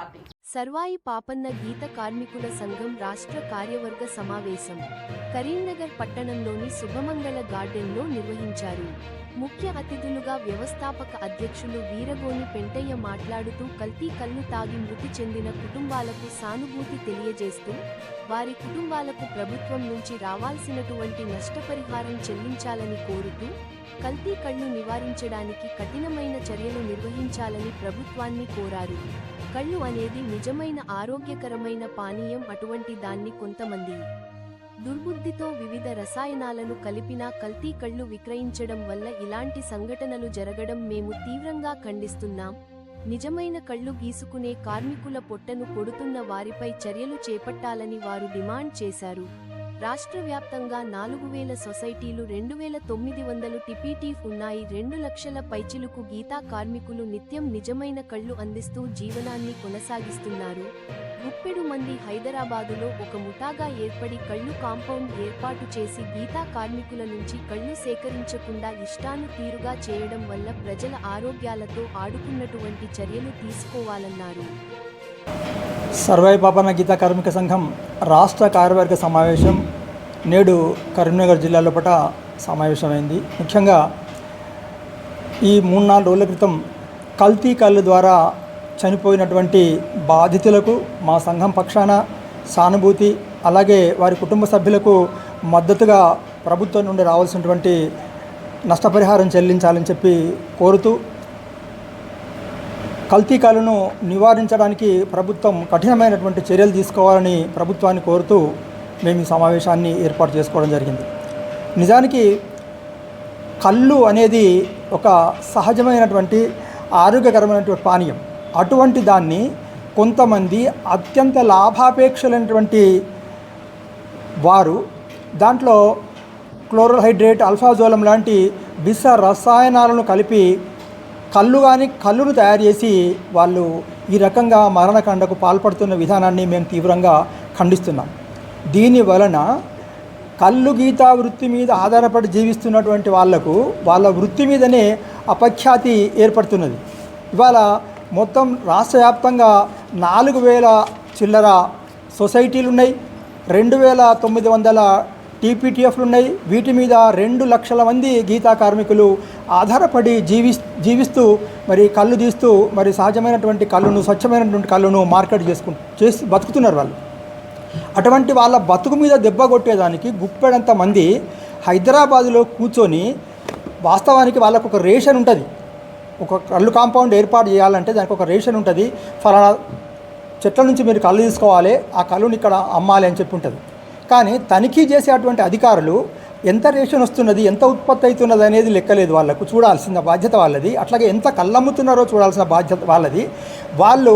பாட்டி సర్వాయి పాపన్న గీత కార్మికుల సంఘం రాష్ట్ర కార్యవర్గ సమావేశం. కరీంనగర్ పట్టణంలోని శుభమంగళ గార్డెన్లో నిర్వహించారు. ముఖ్య అతిథులుగా వ్యవస్థాపక అధ్యక్షులు వీరగోని పెంటయ్య మాట్లాడుతూ కల్తీ కళ్ళు తాగి మృతి చెందిన కుటుంబాలకు సానుభూతి తెలియజేస్తూ వారి కుటుంబాలకు ప్రభుత్వం నుంచి రావాల్సినటువంటి నష్టపరిహారం చెల్లించాలని కోరుతూ కల్తీ కళ్ళు నివారించడానికి కఠినమైన చర్యలు నిర్వహించాలని ప్రభుత్వాన్ని కోరారు. కళ్ళు అనేది నిజమైన ఆరోగ్యకరమైన పానీయం అటువంటి దాన్ని కొంతమంది దుర్బుద్ధితో వివిధ రసాయనాలను కలిపిన కల్తీ కళ్ళు విక్రయించడం వల్ల ఇలాంటి సంఘటనలు జరగడం మేము తీవ్రంగా ఖండిస్తున్నాం. నిజమైన కళ్ళు గీసుకునే కార్మికుల పొట్టను కొడుతున్న వారిపై చర్యలు చేపట్టాలని వారు డిమాండ్ చేశారు. రాష్ట్ర వ్యాప్తంగా నాలుగు వేల సొసైటీలు రెండు వేల తొమ్మిది వందలు టిపిటీఫ్ ఉన్నాయి. రెండు లక్షల పైచిలుకు గీతా కార్మికులు నిత్యం నిజమైన కళ్ళు అందిస్తూ జీవనాన్ని కొనసాగిస్తున్నారు. గుప్పెడు మంది హైదరాబాదులో ఒక ముఠాగా ఏర్పడి కళ్ళు కాంపౌండ్ ఏర్పాటు చేసి గీతా కార్మికుల నుంచి కళ్ళు సేకరించకుండా ఇష్టాను తీరుగా చేయడం వల్ల ప్రజల ఆరోగ్యాలతో ఆడుకున్నటువంటి చర్యలు తీసుకోవాలన్నారు. సర్వైపాపన గీత గీతా కార్మిక సంఘం రాష్ట్ర కార్యవర్గ సమావేశం నేడు కరీంనగర్ జిల్లా లోపల సమావేశమైంది. ముఖ్యంగా ఈ మూడు నాలుగు రోజుల క్రితం కల్తీ కళ్ళు ద్వారా చనిపోయినటువంటి బాధితులకు మా సంఘం పక్షాన సానుభూతి అలాగే వారి కుటుంబ సభ్యులకు మద్దతుగా ప్రభుత్వం నుండి రావాల్సినటువంటి నష్టపరిహారం చెల్లించాలని చెప్పి కోరుతూ కల్తీ కళను నివారించడానికి ప్రభుత్వం కఠినమైనటువంటి చర్యలు తీసుకోవాలని ప్రభుత్వాన్ని కోరుతూ మేము ఈ సమావేశాన్ని ఏర్పాటు చేసుకోవడం జరిగింది. నిజానికి కళ్ళు అనేది ఒక సహజమైనటువంటి ఆరోగ్యకరమైనటువంటి పానీయం. అటువంటి దాన్ని కొంతమంది అత్యంత లాభాపేక్షలైనటువంటి వారు దాంట్లో క్లోరోహైడ్రేట్ అల్ఫాజోలం లాంటి విష రసాయనాలను కలిపి కళ్ళు కానీ కళ్ళును తయారు చేసి వాళ్ళు ఈ రకంగా మరణకాండకు పాల్పడుతున్న విధానాన్ని మేము తీవ్రంగా ఖండిస్తున్నాం. దీని వలన కళ్ళు గీత వృత్తి మీద ఆధారపడి జీవిస్తున్నటువంటి వాళ్ళకు వాళ్ళ వృత్తి మీదనే అపఖ్యాతి ఏర్పడుతున్నది. ఇవాళ మొత్తం రాష్ట్ర వ్యాప్తంగా నాలుగు వేల చిల్లర సొసైటీలు ఉన్నాయి రెండు వేల తొమ్మిది వందల టీపీటీఎఫ్లు ఉన్నాయి. వీటి మీద రెండు లక్షల మంది గీతా కార్మికులు ఆధారపడి జీవి జీవిస్తూ మరి కళ్ళు తీస్తూ మరి సహజమైనటువంటి కళ్ళును స్వచ్ఛమైనటువంటి కళ్ళును మార్కెట్ చేసుకుంటూ చేసి బతుకుతున్నారు వాళ్ళు. అటువంటి వాళ్ళ బతుకు మీద దెబ్బ కొట్టేదానికి గుప్పెడంత మంది హైదరాబాదులో కూర్చొని వాస్తవానికి వాళ్ళకు ఒక రేషన్ ఉంటుంది. ఒక కళ్ళు కాంపౌండ్ ఏర్పాటు చేయాలంటే దానికి ఒక రేషన్ ఉంటుంది. ఫలానా చెట్ల నుంచి మీరు కళ్ళు తీసుకోవాలి. ఆ కళ్ళుని ఇక్కడ అమ్మాలి అని చెప్పి ఉంటుంది. కానీ తనిఖీ చేసేటువంటి అధికారులు ఎంత రేషన్ వస్తున్నది ఎంత ఉత్పత్తి అవుతున్నది అనేది లెక్కలేదు వాళ్ళకు. చూడాల్సిన బాధ్యత వాళ్ళది. అట్లాగే ఎంత కళ్ళమ్ముతున్నారో చూడాల్సిన బాధ్యత వాళ్ళది. వాళ్ళు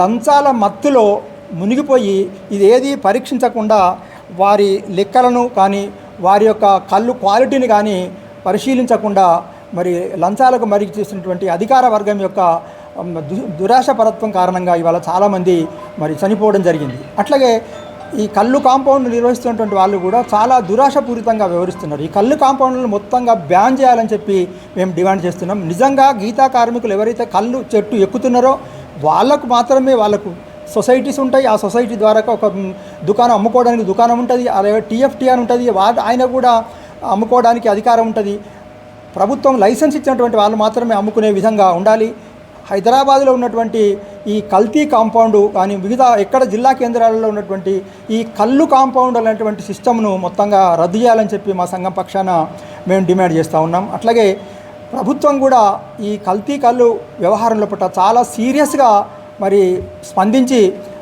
లంచాల మత్తులో మునిగిపోయి ఇది ఏది పరీక్షించకుండా వారి లెక్కలను కానీ వారి యొక్క కళ్ళు క్వాలిటీని కానీ పరిశీలించకుండా మరి లంచాలకు మరి చేసినటువంటి అధికార వర్గం యొక్క దు దురాశపరత్వం కారణంగా ఇవాళ చాలామంది మరి చనిపోవడం జరిగింది. అట్లాగే ఈ కళ్ళు కాంపౌండ్ నిర్వహిస్తున్నటువంటి వాళ్ళు కూడా చాలా దురాశపూరితంగా వ్యవహరిస్తున్నారు. ఈ కళ్ళు కాంపౌండ్లను మొత్తంగా బ్యాన్ చేయాలని చెప్పి మేము డిమాండ్ చేస్తున్నాం. నిజంగా గీతా కార్మికులు ఎవరైతే కళ్ళు చెట్టు ఎక్కుతున్నారో వాళ్ళకు మాత్రమే వాళ్ళకు సొసైటీస్ ఉంటాయి. ఆ సొసైటీ ద్వారా ఒక దుకాణం అమ్ముకోవడానికి దుకాణం ఉంటుంది. అలాగే టీఎఫ్టీ అని ఉంటుంది. వా ఆయన కూడా అమ్ముకోవడానికి అధికారం ఉంటుంది. ప్రభుత్వం లైసెన్స్ ఇచ్చినటువంటి వాళ్ళు మాత్రమే అమ్ముకునే విధంగా ఉండాలి. హైదరాబాద్లో ఉన్నటువంటి ఈ కల్తీ కాంపౌండ్ కానీ వివిధ ఎక్కడ జిల్లా కేంద్రాలలో ఉన్నటువంటి ఈ కళ్ళు కాంపౌండ్ అనేటువంటి సిస్టమ్ను మొత్తంగా రద్దు చేయాలని చెప్పి మా సంఘం పక్షాన మేము డిమాండ్ చేస్తూ ఉన్నాం. అట్లాగే ప్రభుత్వం కూడా ఈ కల్తీ కళ్ళు వ్యవహారంలో పట్ల చాలా సీరియస్గా మరి స్పందించి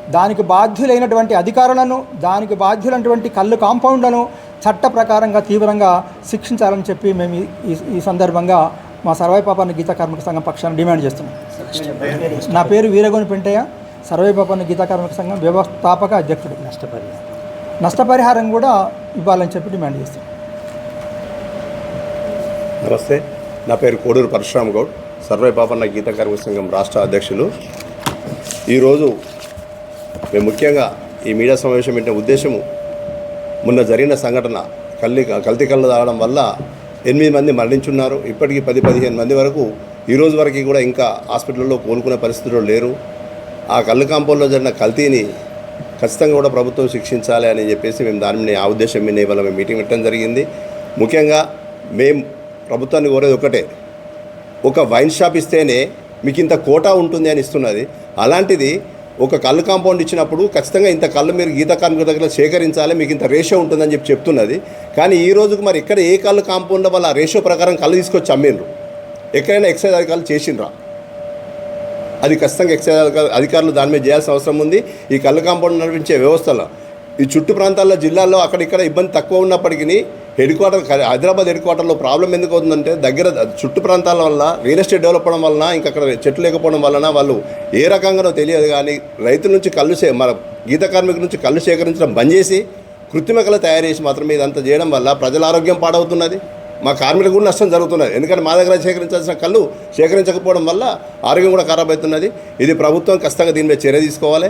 దానికి బాధ్యులైనటువంటి అధికారులను దానికి బాధ్యులైనటువంటి కళ్ళు కాంపౌండ్లను చట్ట ప్రకారంగా తీవ్రంగా శిక్షించాలని చెప్పి మేము ఈ- ఈ- సందర్భంగా మా సర్వైపాపాన్ని గీతా కార్మిక సంఘం పక్షాన్ని డిమాండ్ చేస్తున్నాం. నా పేరు వీరగోని పెంటయ్య సర్వైపాపాన్ని గీతా కార్మిక సంఘం వ్యవస్థాపక అధ్యక్షుడు. నష్టపరిహారం. నష్టపరిహారం కూడా ఇవ్వాలని చెప్పి డిమాండ్ చేస్తున్నాం నమస్తే నా పేరు కోడూరు పరశురామ్ గౌడ్ సర్వే పాపన్న గీత కార్మిక సంఘం రాష్ట్ర అధ్యక్షులు. ఈరోజు మేము ముఖ్యంగా ఈ మీడియా సమావేశం పెట్టిన ఉద్దేశము మొన్న జరిగిన సంఘటన కల్లి కల్తీ కళ్ళు తాగడం వల్ల ఎనిమిది మంది మరణించున్నారు. ఇప్పటికీ పది పదిహేను మంది వరకు ఈరోజు వరకు కూడా ఇంకా హాస్పిటల్లో కోలుకునే పరిస్థితుల్లో లేరు. ఆ కళ్ళు కాంపౌండ్లో జరిగిన కల్తీని ఖచ్చితంగా కూడా ప్రభుత్వం శిక్షించాలి అని చెప్పేసి మేము దాని మీద ఆ ఉద్దేశం మీద ఇవాళ మేము మీటింగ్ పెట్టడం జరిగింది. ముఖ్యంగా మేము ప్రభుత్వాన్ని కోరేది ఒకటే ఒక వైన్ షాప్ ఇస్తేనే మీకు ఇంత కోటా ఉంటుంది అని ఇస్తున్నది. అలాంటిది ఒక కళ్ళు కాంపౌండ్ ఇచ్చినప్పుడు ఖచ్చితంగా ఇంత కళ్ళు మీరు గీత కార్మికుల దగ్గర సేకరించాలి మీకు ఇంత రేషియో ఉంటుందని చెప్పి చెప్తున్నది. కానీ ఈ రోజుకు మరి ఎక్కడ ఏ కళ్ళు కాంపౌండ్ వల్ల ఆ రేషియో ప్రకారం కళ్ళు తీసుకొచ్చి అమ్మిండ్రు? ఎక్కడైనా ఎక్సైజ్ అధికారులు చేసిండ్రా? అది ఖచ్చితంగా ఎక్సైజ్ అధికారులు- అధికారులు దాని మీద చేయాల్సిన అవసరం ఉంది. ఈ కళ్ళు కాంపౌండ్ నడిపించే వ్యవస్థలో ఈ చుట్టు ప్రాంతాల్లో జిల్లాల్లో అక్కడిక్కడ ఇబ్బంది తక్కువ ఉన్నప్పటికీ హెడ్ క్వార్టర్ హైదరాబాద్ హెడ్ క్వార్టర్లో ప్రాబ్లం ఎందుకు అవుతుందంటే దగ్గర చుట్టు ప్రాంతాల వల్ల రియల్ ఎస్టేట్ డెవలప్ అవ్వడం వలన ఇంకా అక్కడ చెట్లు లేకపోవడం వలన వాళ్ళు ఏ రకంగానో తెలియదు కానీ రైతుల నుంచి కళ్ళు సే మన గీత కార్మికుల నుంచి కళ్ళు సేకరించడం బంద్ చేసి కృత్రిమ కళ తయారు చేసి మాత్రమే ఇదంతా చేయడం వల్ల ప్రజల ఆరోగ్యం పాడవుతున్నది. మా కార్మికులకు కూడా నష్టం జరుగుతున్నది. ఎందుకంటే మా దగ్గర సేకరించాల్సిన కళ్ళు సేకరించకపోవడం వల్ల ఆరోగ్యం కూడా ఖరాబ్ అవుతున్నది. ఇది ప్రభుత్వం ఖచ్చితంగా దీని మీద చర్య తీసుకోవాలి.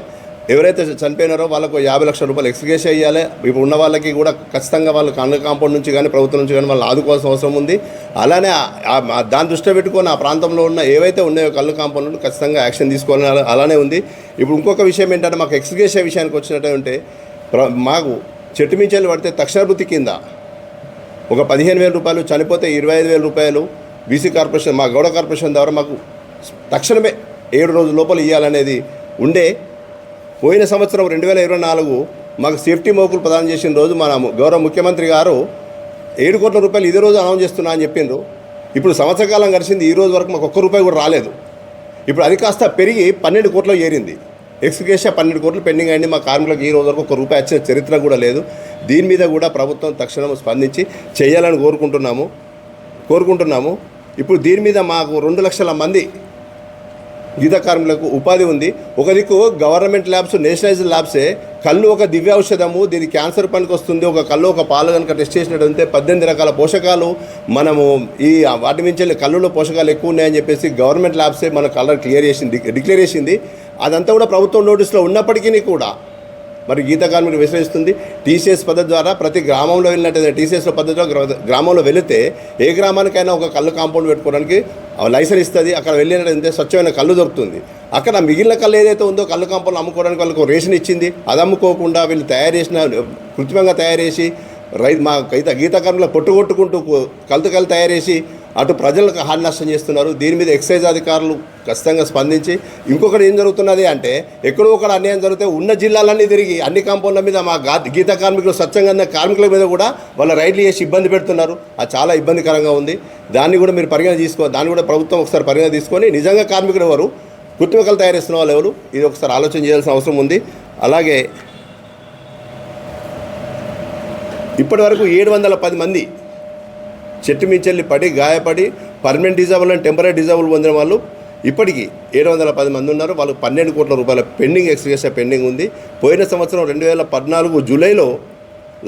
ఎవరైతే చనిపోయినారో వాళ్ళకు యాభై లక్షల రూపాయలు ఎక్స్గ్రేస్ చేయాలి. ఇప్పుడు ఉన్న వాళ్ళకి కూడా ఖచ్చితంగా వాళ్ళు కన్ను కాంపౌండ్ నుంచి కానీ ప్రభుత్వం నుంచి కానీ వాళ్ళు ఆదుకోవాల్సిన అవసరం ఉంది. అలానే దాని ఆ- దృష్టిలో పెట్టుకొని ఆ ప్రాంతంలో ఉన్న ఏవైతే ఉన్నాయో కళ్ళు కాంపౌండ్లు ఖచ్చితంగా యాక్షన్ తీసుకోవాలని అలానే ఉంది. ఇప్పుడు ఇంకొక విషయం ఏంటంటే మాకు ఎక్స్గ్రేషన్ విషయానికి వచ్చినట్టు ప్ర- మాకు చెట్టు మించాలు పడితే తక్షణ వృత్తి కింద ఒక పదిహేను వేల రూపాయలు చనిపోతే ఇరవై ఐదు వేల రూపాయలు బీసీ కార్పొరేషన్ మా గౌడ కార్పొరేషన్ ద్వారా మాకు తక్షణమే ఏడు రోజుల లోపల ఇవ్వాలనేది ఉండే పోయిన సంవత్సరం రెండు వేల ఇరవై నాలుగు మాకు సేఫ్టీ మోకులు ప్రదానం చేసిన రోజు మన గౌరవ ముఖ్యమంత్రి గారు ఏడు కోట్ల రూపాయలు ఇదే రోజు అనౌన్స్ చేస్తున్నా అని చెప్పిండ్రు. ఇప్పుడు సంవత్సరకాలం గడిచింది ఈ రోజు వరకు మాకు ఒక్క రూపాయి కూడా రాలేదు. ఇప్పుడు అది కాస్త పెరిగి పన్నెండు కోట్లు ఏరింది. ఎక్స్గ్రేషియా పన్నెండు కోట్లు పెండింగ్ అయింది మా కార్మికులకు ఈ రోజు వరకు ఒక రూపాయి వచ్చిన చరిత్ర కూడా లేదు. దీని మీద కూడా ప్రభుత్వం తక్షణం స్పందించి చేయాలని కోరుకుంటున్నాము. కోరుకుంటున్నాము. ఇప్పుడు దీని మీద మాకు రెండు లక్షల మంది గీత కార్మికులకు ఉపాధి ఉంది. ఒక దిక్కు గవర్నమెంట్ ల్యాబ్స్ నేషనలైజ్డ్ ల్యాబ్సే కళ్ళు ఒక దివ్య ఔషధము దీని క్యాన్సర్ పనికి వస్తుంది ఒక కళ్ళు ఒక పాలు కనుక టెస్ట్ చేసినట్టుంటే పద్దెనిమిది రకాల పోషకాలు మనము ఈ వాటి నుంచి కళ్ళులో పోషకాలు ఎక్కువ ఉన్నాయని చెప్పేసి గవర్నమెంట్ ల్యాబ్సే మన కలర్ క్లియర్ చేసింది డిక్లేర్ చేసింది. అదంతా కూడా ప్రభుత్వం నోటీస్లో ఉన్నప్పటికీ కూడా మరి గీత కార్మికులు టీసీఎస్ పద్ధతి ద్వారా ప్రతి గ్రామంలో వెళ్ళినట్టయితే టీసీఎస్లో పద్ధతి ద్వారా గ్రామంలో వెళితే ఏ గ్రామానికైనా ఒక కళ్ళు కాంపౌండ్ పెట్టుకోవడానికి లైసెన్స్ ఇస్తుంది అక్కడ వెళ్ళినట్టు స్వచ్ఛమైన కళ్ళు దొరుకుతుంది. అక్కడ మిగిలిన కళ్ళు ఏదైతే ఉందో కళ్ళు కంపలు అమ్ముకోవడానికి వాళ్ళకు రేషన్ ఇచ్చింది అది అమ్ముకోకుండా వీళ్ళు తయారు చేసిన కృత్రిమంగా తయారు చేసి రైతు మా గీత గీతకర్మలో పొట్టు పొట్టుకొట్టుకుంటూ కలుతు కళ్ళు తయారు చేసి అటు ప్రజలకు హాని నష్టం చేస్తున్నారు. దీని మీద ఎక్సైజ్ అధికారులు ఖచ్చితంగా స్పందించి ఇంకొకటి ఏం జరుగుతున్నది అంటే ఎక్కడో ఒకటి అన్యాయం జరిగితే ఉన్న జిల్లాలన్నీ తిరిగి అన్ని కాంపౌండ్ల మీద మా గీత కార్మికులు స్వచ్ఛంగా కార్మికుల మీద కూడా వాళ్ళ రైడ్లు చేసి ఇబ్బంది పెడుతున్నారు. అది చాలా ఇబ్బందికరంగా ఉంది. దాన్ని కూడా మీరు పరిగణ తీసుకో దాన్ని కూడా ప్రభుత్వం ఒకసారి పరిగణ తీసుకొని నిజంగా కార్మికుడు ఎవరు? కృత్రిమకలు తయారేస్తున్న వాళ్ళు ఎవరు? ఇది ఒకసారి ఆలోచన చేయాల్సిన అవసరం ఉంది. అలాగే ఇప్పటి వరకు ఏడు వందల పది మంది చెట్టు మించెల్లి పడి గాయపడి permanent disable and temporary disable పొందిన వాళ్ళు ఇప్పటికీ ఏడు వందల పది మంది ఉన్నారు. వాళ్ళు పన్నెండు కోట్ల రూపాయల పెండింగ్ ఎక్స్గ్రేషన్ పెండింగ్ ఉంది. పోయిన సంవత్సరం రెండు వేల పద్నాలుగు జూలైలో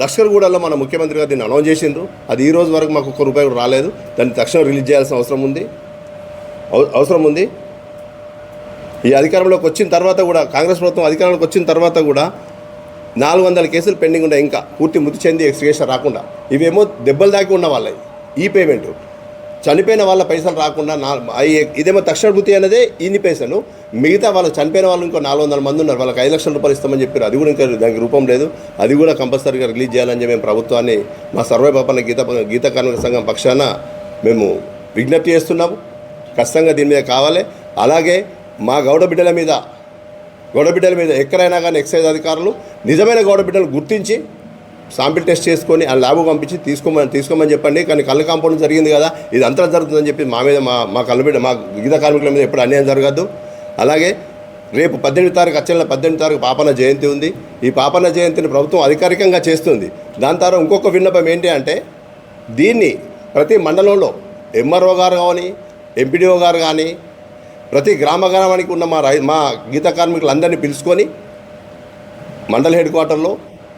లష్కర్గూడలో మన ముఖ్యమంత్రి గారు దీన్ని అనౌన్స్ చేసిండ్రు. అది ఈ రోజు వరకు మాకు ఒక్క రూపాయి కూడా రాలేదు. దాన్ని తక్షణం రిలీజ్ చేయాల్సిన అవసరం ఉంది. అవసరం ఉంది. ఈ అధికారంలోకి వచ్చిన తర్వాత కూడా కాంగ్రెస్ ప్రభుత్వం అధికారంలోకి వచ్చిన తర్వాత కూడా నాలుగు వందల కేసులు పెండింగ్ ఉన్నాయి. ఇంకా పూర్తి మృతి చెంది ఎక్స్గ్రేషన్ రాకుండా. ఇవేమో దెబ్బలు దాకి ఉన్న వాళ్ళవి. ఈ పేమెంట్. చనిపోయిన వాళ్ళ పైసలు రాకుండా నా ఇదేమో తక్షణ భృతి అనేది ఇన్ని పైసలు. మిగతా వాళ్ళు చనిపోయిన వాళ్ళు ఇంకో నాలుగు వందల మంది ఉన్నారు. వాళ్ళకి ఐదు లక్షల రూపాయలు ఇస్తామని చెప్పారు. అది కూడా ఇంకా దానికి రూపం లేదు. అది కూడా కంపల్సరీగా రిలీజ్ చేయాలని చెప్పి మేము ప్రభుత్వాన్ని మా సర్వే పాపన్న గీత గీత కార్మిక సంఘం పక్షాన మేము విజ్ఞప్తి చేస్తున్నాము. ఖచ్చితంగా దీని మీద కావాలి. అలాగే మా గౌడ బిడ్డల మీద గౌడబిడ్డల మీద ఎక్కడైనా కానీ ఎక్సైజ్ అధికారులు నిజమైన గౌడబిడ్డలు గుర్తించి శాంపిల్ టెస్ట్ చేసుకొని ఆ ల్యాబ్ పంపించి తీసుకోమని తీసుకోమని చెప్పండి. కానీ కళ్ళు కాంపౌండ్ జరిగింది కదా. ఇది అంతా జరుగుతుందని చెప్పి మా మీద మా మా కళ్ళు బిడ్డ మా గీత కార్మికుల మీద ఎప్పుడు అన్యాయం జరగద్దు. అలాగే రేపు పద్దెనిమిది తారీఖు వచ్చేలా పద్దెనిమిది తారీఖు పాపన జయంతి ఉంది. ఈ పాపన జయంతిని ప్రభుత్వం అధికారికంగా చేస్తుంది. దాని తర్వాత ఇంకొక విన్నపం ఏంటి అంటే దీన్ని ప్రతి మండలంలో ఎంఆర్ఓ గారు కానీ ఎంపీడీఓ గారు కానీ ప్రతి గ్రామ గ్రామానికి ఉన్న మా రై మా గీత కార్మికులందరినీ పిలుచుకొని మండల హెడ్ క్వార్టర్లో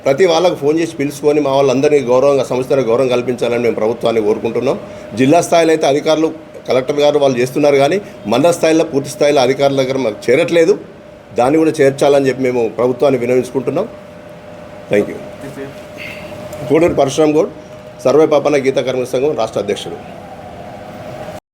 ప్రతి వాళ్ళకు ఫోన్ చేసి పిలుచుకొని మా వాళ్ళందరినీ గౌరవంగా సంస్థను గౌరవం కల్పించాలని మేము ప్రభుత్వాన్ని కోరుకుంటున్నాం. జిల్లా స్థాయిలో అయితే అధికారులు కలెక్టర్ గారు వాళ్ళు చేస్తున్నారు కానీ మండల స్థాయిలో పూర్తి స్థాయిలో అధికారుల దగ్గర మాకు చేరట్లేదు. దాన్ని కూడా చేర్చాలని చెప్పి మేము ప్రభుత్వాన్ని వినవించుకుంటున్నాం. థ్యాంక్ యూ కోడూరు పరశురామ్ గౌడ్ సర్వే పాపన్న గీత కార్మిక సంఘం రాష్ట్ర అధ్యక్షుడు.